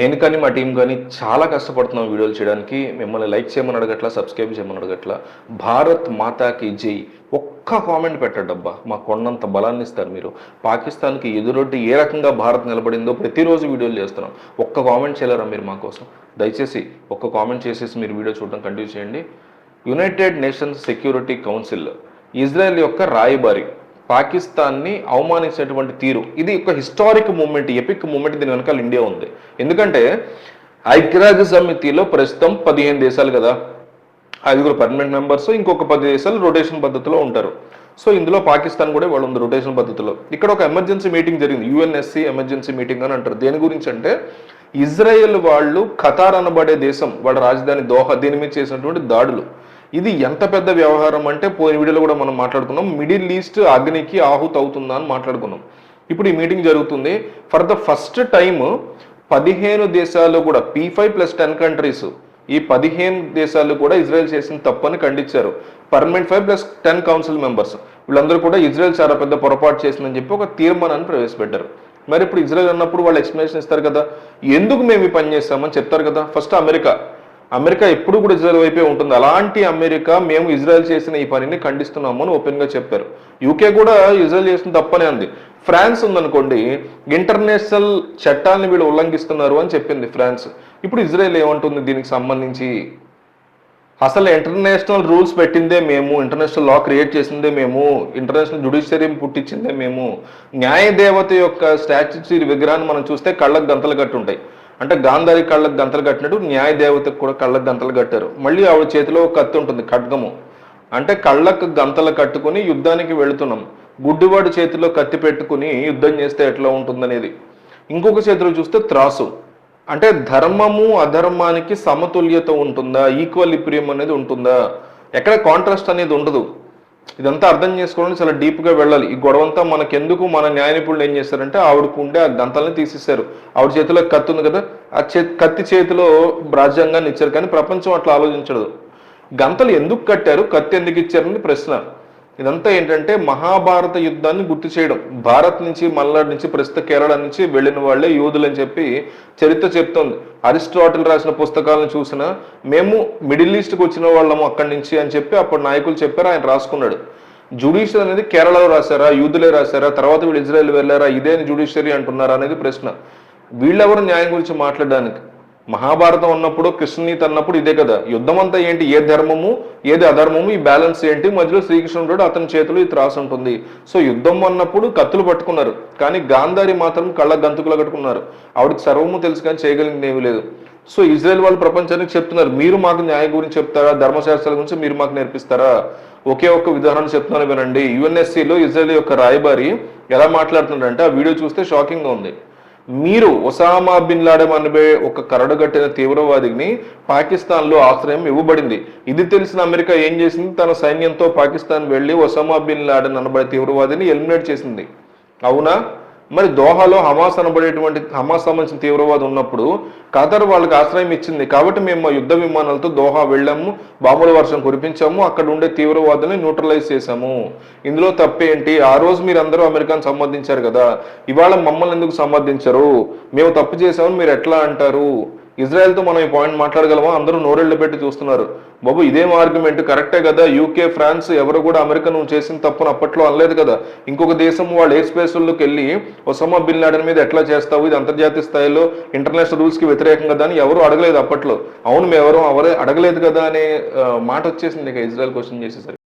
నేను కానీ మా టీం కానీ చాలా కష్టపడుతున్నాం వీడియోలు చేయడానికి. మిమ్మల్ని లైక్ చేయమని అడగట్లా సబ్స్క్రైబ్ చేయమని అడగట్లా. భారత్ మాతాకి జై. ఒక్క కామెంట్ పెట్టడబ్బా మా కొండంత బలాన్ని ఇస్తారు మీరు. పాకిస్తాన్కి ఎదురొడ్డి ఏ రకంగా భారత్ నిలబడిందో ప్రతిరోజు వీడియోలు చేస్తున్నాం. ఒక్క కామెంట్ చేయలేరా మీరు మా కోసం? దయచేసి ఒక్క కామెంట్ చేసేసి మీరు వీడియో చూడడం కంటిన్యూ చేయండి. United Nations Security Council Israel యొక్క రాయబారి పాకిస్తాన్ని అవమానించినటువంటి తీరు. ఇది ఒక హిస్టారిక్ మూమెంట్ ఎపిక్ మూమెంట్ దీని వెనకాల ఇండియా ఉంది. ఎందుకంటే ఐక్యరాజ్య సమితిలో ప్రస్తుతం పదిహేను దేశాలు కదా. ఐదుగురు పర్మనెంట్ మెంబర్స్ ఇంకొక పది దేశాలు రొటేషన్ పద్ధతిలో ఉంటారు. సో ఇందులో పాకిస్తాన్ కూడా వాళ్ళు ఉంది రొటేషన్ పద్ధతిలో. ఇక్కడ ఒక ఎమర్జెన్సీ మీటింగ్ జరిగింది. యుఎన్ఎస్సి ఎమర్జెన్సీ మీటింగ్ అని అంటారు. దేని గురించి అంటే ఇజ్రాయెల్ వాళ్ళు ఖతార్ అనబడే దేశం వాళ్ళ రాజధాని దోహా దీని మీద చేసినటువంటి దాడులు. ఇది ఎంత పెద్ద వ్యవహారం అంటే పోయిన వీడియోలో కూడా మనం మాట్లాడుకున్నాం. మిడిల్ ఈస్ట్ అగ్నికి ఆహుతి అవుతుందా అని మాట్లాడుకున్నాం. ఇప్పుడు ఈ మీటింగ్ జరుగుతుంది. ఫర్ ద ఫస్ట్ టైం పదిహేను దేశాలు కూడా P five plus ten countries ఈ పదిహేను దేశాలు కూడా ఇజ్రాయెల్ చేసిన తప్పని ఖండించారు. Permanent five plus ten council members వీళ్ళందరూ కూడా ఇజ్రాయెల్ చాలా పెద్ద పొరపాటు చేసిందని చెప్పి ఒక తీర్మానాన్ని ప్రవేశపెట్టారు. మరి ఇప్పుడు ఇజ్రాయెల్ అన్నప్పుడు వాళ్ళు ఎక్స్ప్లెనేషన్ ఇస్తారు కదా. ఎందుకు మేము ఈ పని చేస్తామని చెప్తారు కదా. ఫస్ట్ అమెరికా అమెరికా ఎప్పుడు కూడా ఇజ్రాయెల్ వైపే ఉంటుంది. అలాంటి అమెరికా మేము ఇజ్రాయెల్ చేసిన ఈ పనిని ఖండిస్తున్నాము అని ఓపెన్గా చెప్పారు. యూకే కూడా ఇజ్రాయెల్ చేసిన తప్పనే ఉంది ఫ్రాన్స్ ఉందనుకోండి ఇంటర్నేషనల్ చట్టాలను వీళ్ళు ఉల్లంఘిస్తున్నారు అని చెప్పింది ఫ్రాన్స్. ఇప్పుడు ఇజ్రాయెల్ ఏమంటుంది దీనికి సంబంధించి? అసలు ఇంటర్నేషనల్ రూల్స్ పెట్టిందే మేము ఇంటర్నేషనల్ లా క్రియేట్ చేసిందే మేము ఇంటర్నేషనల్ జుడిషియరీ పుట్టించిందే మేము. న్యాయ దేవత యొక్క స్టాచ్యూటరీ విగ్రహాన్ని మనం చూస్తే కళ్ళకు గంతలు కట్టి ఉంటాయి అంటే గాంధారి కళ్ళకు గంతలు కట్టినట్టు న్యాయ దేవతకు కూడా కళ్ళకు గంతలు కట్టారు. మళ్ళీ ఆవిడ చేతిలో ఒక కత్తి ఉంటుంది ఖడ్గము. అంటే కళ్ళకు గంతలు కట్టుకుని యుద్ధానికి వెళుతున్నాం. గుడ్డివాడి చేతిలో కత్తి పెట్టుకుని యుద్ధం చేస్తే ఎట్లా ఉంటుందనేది. ఇంకొక చేతిలో చూస్తే త్రాసు. అంటే ధర్మము అధర్మానికి సమతుల్యత ఉంటుందా? ఈక్వల్ అనేది ఉంటుందా? ఎక్కడ కాంట్రాస్ట్ అనేది ఉండదు. ఇదంతా అర్థం చేసుకోవడానికి చాలా డీప్గా వెళ్ళాలి. ఈ గొడవంతా మనకెందుకు? మన న్యాయ నిపుణులు ఏం చేస్తారంటే ఆవిడకు ఉండే ఆ గంతల్ని తీసేశారు. ఆవిడ చేతిలో కత్తి ఉంది కదా ఆ చే కత్తి చేతిలో రాజ్యాంగాన్ని ఇచ్చారు కానీ ప్రపంచం అట్లా ఆలోచించదు గంతలు ఎందుకు కట్టారు? కత్తి ఎందుకు ఇచ్చారని ప్రశ్న. ఇదంతా ఏంటంటే మహాభారత యుద్ధాన్ని గుర్తు చేయడం. భారత్ నుంచి మల్నాడు నుంచి ప్రస్తుత కేరళ నుంచి వెళ్ళిన వాళ్ళే యోధులు అని చెప్పి చరిత్ర చెప్తోంది. అరిస్టాటిల్ రాసిన పుస్తకాలను చూసినా మేము మిడిల్ ఈస్ట్కి వచ్చిన వాళ్ళము అక్కడి నుంచి అని చెప్పి అప్పుడు నాయకులు చెప్పారు ఆయన రాసుకున్నాడు. జుడిషియల్ అనేది కేరళలో రాశారా యూదులే రాశారా తర్వాత వీళ్ళు ఇజ్రాయెల్ వెళ్ళారా ఇదే జుడిషియరీ అంటున్నారా అనేది ప్రశ్న. వీళ్ళెవరు న్యాయం గురించి మాట్లాడడానికి? మహాభారతం ఉన్నప్పుడు కృష్ణుని అన్నప్పుడు ఇదే కదా. యుద్ధం అంతా ఏంటి? ఏ ధర్మము ఏది అధర్మము ఈ బ్యాలెన్స్ ఏంటి? మధ్యలో శ్రీకృష్ణుడు అతని చేతిలో ఈ త్రాసు ఉంటుంది. సో యుద్ధం అన్నప్పుడు కత్తులు పట్టుకున్నారు. కానీ గాంధారి మాత్రం కళ్ళ గంతుకులు కట్టుకున్నారు. ఆవిడకి సర్వము తెలుసు కానీ చేయగలిగింది ఏమీ లేదు. సో ఇజ్రాయెల్ వాళ్ళు ప్రపంచానికి చెప్తున్నారు మీరు మాకు న్యాయం గురించి చెప్తారా? ధర్మశాస్త్రాల గురించి మీరు మాకు నేర్పిస్తారా? ఒకే ఒక్క విధానం చెప్తున్నాను వినండి. యుఎన్ఎస్సీలో ఇజ్రాయెల్ యొక్క రాయబారి ఎలా మాట్లాడుతున్నారంటే ఆ వీడియో చూస్తే షాకింగ్గా ఉంది. మీరు ఒసామా బిన్ లాడెన్ అనబే ఒక కరడుగట్టిన తీవ్రవాదిని పాకిస్తాన్లో ఆశ్రయం ఇవ్వబడింది. ఇది తెలిసిన అమెరికా ఏం చేసింది? తన సైన్యంతో పాకిస్తాన్ వెళ్ళి ఒసామా బిన్ లాడెన్ అనబడే తీవ్రవాదిని ఎలిమినేట్ చేసింది. అవునా? మరి దోహాలో హమాస్ అనబడేటువంటి హమాస్ సంబంధించిన తీవ్రవాదం ఉన్నప్పుడు ఖతర్ వాళ్ళకి ఆశ్రయం ఇచ్చింది. కాబట్టి మేము మా యుద్ధ విమానాలతో దోహా వెళ్ళాము బాంబుల వర్షం కురిపించాము అక్కడ ఉండే తీవ్రవాదుల్ని న్యూట్రలైజ్ చేశాము. ఇందులో తప్పేంటి? ఆ రోజు మీరు అందరూ అమెరికాను సంబంధించారు కదా. ఇవాళ మమ్మల్ని ఎందుకు సంబంధించరు? మేము తప్పు చేసామని మీరు ఎట్లా అంటారు? ఇజ్రాయెల్తో మనం ఈ పాయింట్ మాట్లాడగలమా? అందరూ నోరెళ్ళు పెట్టి చూస్తున్నారు. బాబు ఇదేం ఆర్గ్యుమెంట్ కరెక్టే కదా? యూకే ఫ్రాన్స్ ఎవరు కూడా అమెరికా నువ్వు చేసిన తప్పును అప్పట్లో అనలేదు కదా? ఇంకొక దేశం వాళ్ళు ఎయిర్ స్పేస్లోకి వెళ్ళి ఒసమా బిన్ లాడెన్ మీద ఎట్లా చేస్తావు? ఇది అంతర్జాతీయ స్థాయిలో ఇంటర్నేషనల్ రూల్స్కి వ్యతిరేకం కదా అని ఎవరు అడగలేదు అప్పట్లో. అవును మేము ఎవరు ఎవరే అడగలేదు కదా అనే మాట వచ్చేసింది ఇక ఇజ్రాయల్ క్వశ్చన్ చేసేసరికి.